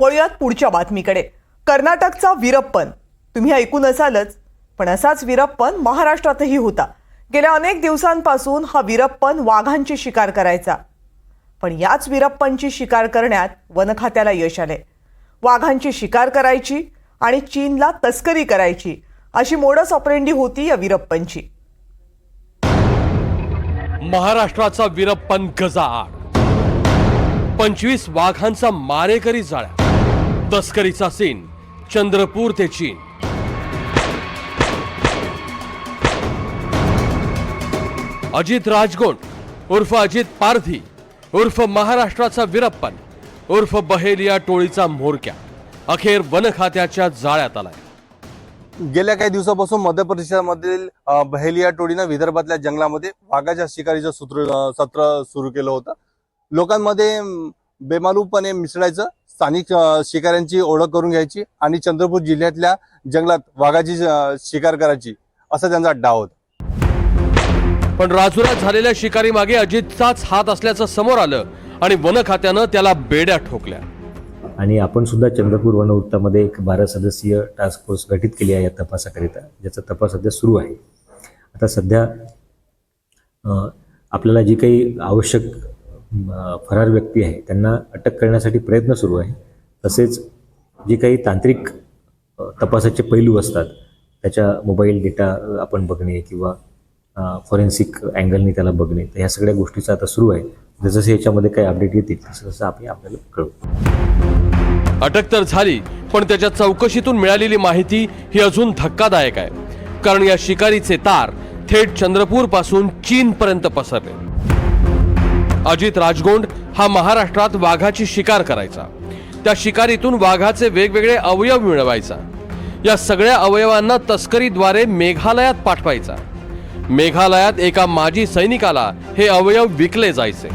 वळूयात पुढच्या बातमीकडे. कर्नाटकचा वीरप्पन. तुम्ही ऐकून असालच पण असाच वीरप्पन महाराष्ट्रातही होता. गेल्या अनेक दिवसांपासून हा वीरप्पन वाघांची शिकार करायचा. पण याच वीरप्पनची शिकार करण्यात वनखात्याला यश आले. वाघांची शिकार करायची आणि चीनला तस्करी करायची अशी मोडस ऑपरेंडी होती या वीरप्पनची. महाराष्ट्राचा वीरप्पन गजाआड. पंचवीस वाघांचा मारेकरी जाळ्या तस्करीचा सीन चंद्रपूर ते चीन. अजित राजगोंड उर्फ अजित पारधी उर्फ महाराष्ट्राचा वीरप्पन उर्फ बहेलिया टोळीचा म्होरक्या अखेर वन खात्याच्या जाळ्यात आलाय. गेल्या काही दिवसापासून मध्य प्रदेशामधील बहेलिया टोळीनं विदर्भातल्या जंगलामध्ये वाघाच्या शिकारीचं सूत्र सत्र सुरू केलं होतं. लोकांमध्ये बेमालूपणे मिसळायचं स्थानिक शिकाऱ्यांची ओळख करून घ्यायची आणि चंद्रपूर जिल्ह्यातल्या जंगलात वाघाची शिकार करायची असा त्यांचा डाव होता. पण राजुरात झालेल्या शिकारी मागे अजितचाच हात असल्याचं समोर आलं आणि वन खात्यानं त्याला बेड्या ठोकल्या. आणि आपण सुद्धा चंद्रपूर वनवृत्तामध्ये एक बारा सदस्यीय टास्क फोर्स गठीत केली आहे या तपासाकरिता ज्याचा तपास सध्या सुरू आहे. आता सध्या आपल्याला जी काही आवश्यक फरार व्यक्ती आहे त्यांना अटक करण्यासाठी प्रयत्न सुरू आहे. तसेच जे काही तांत्रिक तपासाचे पैलू असतात त्याच्या मोबाईल डेटा आपण बघणे किंवा फॉरेन्सिक अँगलनी त्याला बघणे तर ह्या सगळ्या गोष्टीचं आता सुरू आहे. जसजसे याच्यामध्ये काही अपडेट येतील तसं तसं आपण आपल्याला कळू अटक तर झाली पण त्याच्या चौकशीतून मिळालेली माहिती ही अजून धक्कादायक आहे. कारण या शिकारीचे तार थेट चंद्रपूरपासून चीन पर्यंत पसरले. अजित राजगोंड हा महाराष्ट्रात वाघाची शिकार करायचा. त्या शिकारीतून वाघाचे वेगवेगळे अवयव मिळवायचा. या सगळ्या अवयवांना तस्करीद्वारे मेघालयात पाठवायचा. मेघालयात एका माजी सैनिकाला हे अवयव विकले जायचे.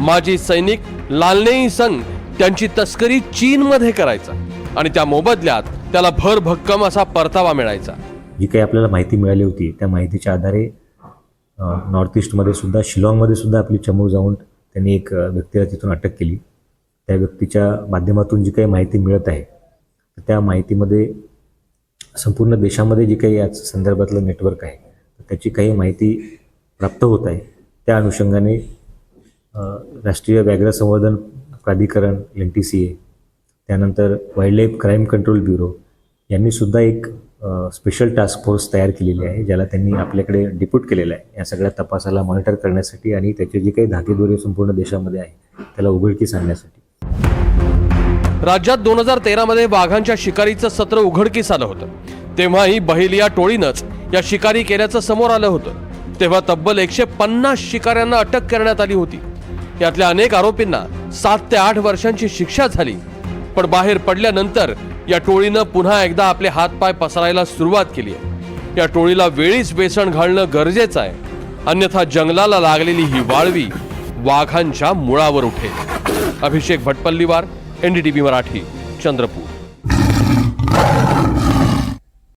माजी सैनिक लालनेई संघ त्यांची तस्करी चीनमध्ये करायचा आणि त्या मोबदल्यात त्याला भर भक्कम असा परतावा मिळायचा. जी काही आपल्याला माहिती मिळाली होती त्या माहितीच्या आधारे नॉर्थ ईस्टमध्ये सुद्धा शिलाँगमध्ये सुद्धा आपली चमू जाऊन त्यांनी एक व्यक्तीला तिथून अटक केली. त्या व्यक्तीच्या माध्यमातून जी काही माहिती मिळत आहे तर त्या माहितीमध्ये संपूर्ण देशामध्ये जी काही याच संदर्भातलं नेटवर्क आहे त्याची काही माहिती प्राप्त होत आहे. त्या अनुषंगाने राष्ट्रीय व्याघ्र संवर्धन प्राधिकरण एन टी सी ए त्यानंतर वाईल्डलाईफ क्राईम कंट्रोल ब्युरो यांनीसुद्धा एक स्पेशल टास्क फोर्स तयार केलेली आहे ज्याला त्यांनी आपल्याकडे डिप्यूट केलेलं आहे. या सगळ्या तपासाला मॉनिटर करण्यासाठी आणि त्याचे जे काही धागेदोरे संपूर्ण देशामध्ये आहे त्याला उघडकीस आणण्यासाठी. राज्यात दोन हजार तेरामध्ये वाघांच्या शिकारीचं सत्र उघडकीस आलं होतं. तेव्हाही बहिलिया टोळीनंच या शिकारी केल्याचं समोर आलं होतं. तेव्हा तब्बल एकशे पन्नास शिकाऱ्यांना अटक करण्यात आली होती. यातल्या अनेक आरोपींना सात ते आठ वर्षांची शिक्षा झाली. पण बाहेर पडल्यानंतर या टोळीनं पुन्हा एकदा आपले हातपाय पसरायला सुरुवात केली आहे. या टोळीला वेळीच बेसण घालणं गरजेचं आहे. अन्यथा जंगलाला लागलेली ही वाळवी वाघांच्या मुळावर उठेल. अभिषेक भटपल्लीवार एनडीटीव्ही मराठी चंद्रपूर.